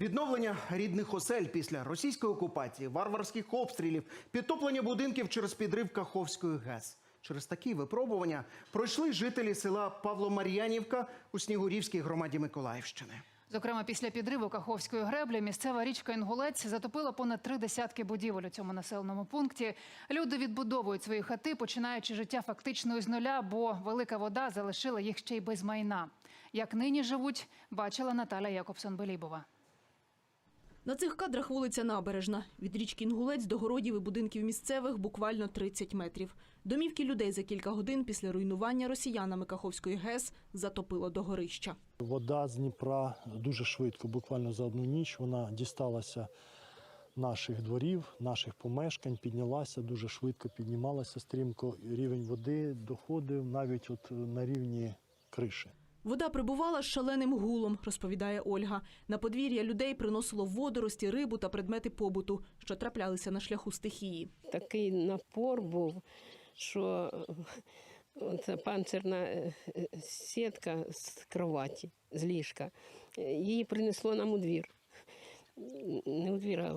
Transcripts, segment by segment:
Відновлення рідних осель після російської окупації, варварських обстрілів, підтоплення будинків через підрив Каховської ГЕС. Через такі випробування пройшли жителі села Павло-Мар'янівка у Снігурівській громаді Миколаївщини. Зокрема, після підриву Каховської греблі місцева річка Інгулець затопила понад три десятки будівель у цьому населеному пункті. Люди відбудовують свої хати, починаючи життя фактично із нуля, бо велика вода залишила їх ще й без майна. Як нині живуть, бачила Наталя Якобсон-Белібова. На цих кадрах вулиця Набережна. Від річки Інгулець до городів і будинків місцевих буквально 30 метрів. Домівки людей за кілька годин після руйнування росіянами Каховської ГЕС затопило до горища. Вода з Дніпра дуже швидко, буквально за одну ніч, вона дісталася наших дворів, наших помешкань, піднялася дуже швидко, піднімалася стрімко. Рівень води доходив навіть от на рівні криші. Вода прибувала з шаленим гулом, розповідає Ольга. На подвір'я людей приносило водорості, рибу та предмети побуту, що траплялися на шляху стихії. такий напор був, що ця панцирна е, е, сітка з кроваті, з ліжка, е, її принесло нам у двір. Не у двір, а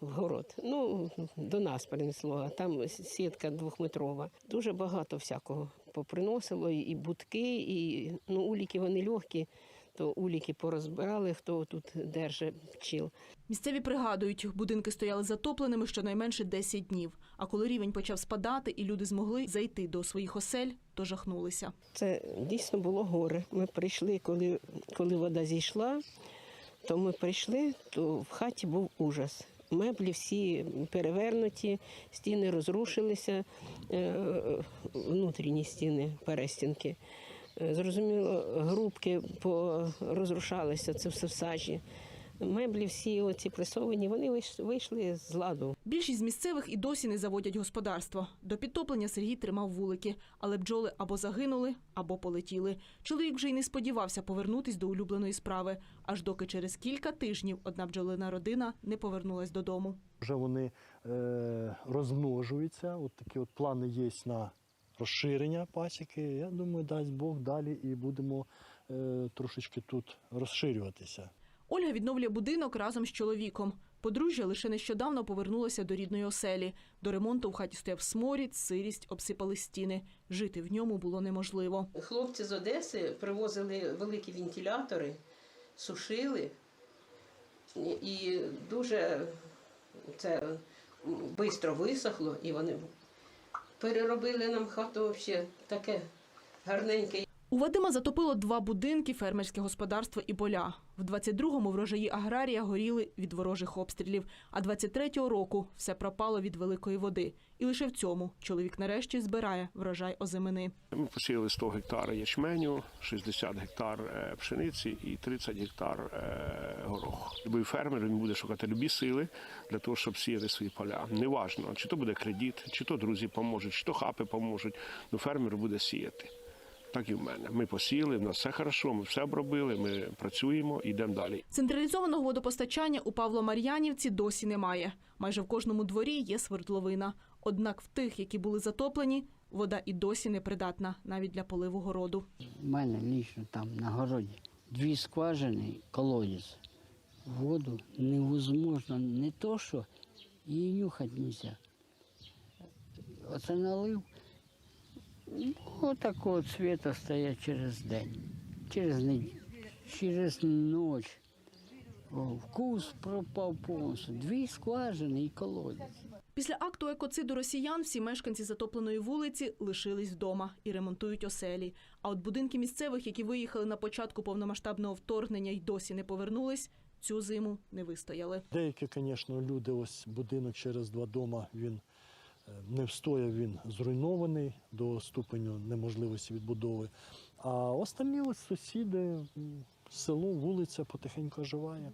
в город. Ну, до нас принесло, а там сітка двохметрова. Дуже багато всякого поприносило, і- будки, і ну, уліки вони легкі, то уліки порозбирали, хто тут держить пчіл. Місцеві пригадують, будинки стояли затопленими щонайменше 10 днів. А коли рівень почав спадати і люди змогли зайти до своїх осель, то жахнулися. Це дійсно було горе. Ми прийшли, коли, коли вода зійшла, то ми прийшли, то в хаті був ужас. Меблі всі перевернуті, стіни розрушилися, е, внутрішні стіни, перестінки. Е, Зрозуміло, грубки порозрушалися, це все в сажі. Меблі всі оці пресовані, вони вийш- вийшли з ладу. Більшість місцевих і досі не заводять господарство. До підтоплення Сергій тримав вулики, але бджоли або загинули, або полетіли. Чоловік вже й не сподівався повернутись до улюбленої справи, аж доки через кілька тижнів одна бджолина родина не повернулась додому. Вже вони е, розмножуються. От такі от плани є на розширення пасіки. Я думаю, дасть Бог далі і будемо е, трошечки тут розширюватися. Ольга відновлює будинок разом з чоловіком. Подружжя лише нещодавно повернулося до рідної оселі. До ремонту в хаті стояв сморід, сирість, обсипали стіни. Жити в ньому було неможливо. Хлопці з Одеси привозили великі вентилятори, сушили і дуже це швидко висохло, і вони переробили нам хату взагалі таке гарненьке. У Вадима затопило два будинки, фермерське господарство і поля. В 22-му врожаї аграрія горіли від ворожих обстрілів, а 23-го року все пропало від великої води. І лише в цьому чоловік нарешті збирає врожай озимини. Ми посіяли 100 гектар ячменю, 60 гектар е, пшениці і 30 гектар е, гороху. Любий фермер він буде шукати любі сили для того, щоб сіяти свої поля. Неважно, чи то буде кредит, чи то друзі поможуть, чи то хапи поможуть. Ну фермер буде сіяти. Так і в мене. Ми посіяли, в нас все хорошо, ми все обробили, ми працюємо, йдемо далі. Централізованого водопостачання у Павло-Мар'янівці досі немає. Майже в кожному дворі є свердловина. Однак в тих, які були затоплені, вода і досі непридатна навіть для поливу городу. У мене лічно там на городі дві скважини, колодязь. Воду невозможно не то, що її нюхати не можна. Оце налив. Ну, Отакого цвіта стоять через день, через неділю, через ніч. О, вкус пропав повністю. Дві скважини і колодязь. Після акту екоциду росіян всі мешканці затопленої вулиці лишились вдома і ремонтують оселі. А от будинки місцевих, які виїхали на початку повномасштабного вторгнення й досі не повернулись, цю зиму не вистояли. Деякі, звісно, люди, ось будинок через два дома, він не встояв, він зруйнований до ступеню неможливості відбудови. А останні сусіди, село, вулиця потихеньку оживає.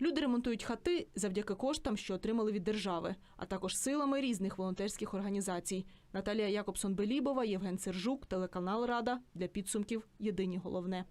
Люди ремонтують хати завдяки коштам, що отримали від держави, а також силами різних волонтерських організацій. Наталія Якобсон-Белібова, Євген Сержук, телеканал Рада для підсумків. Єдині головне.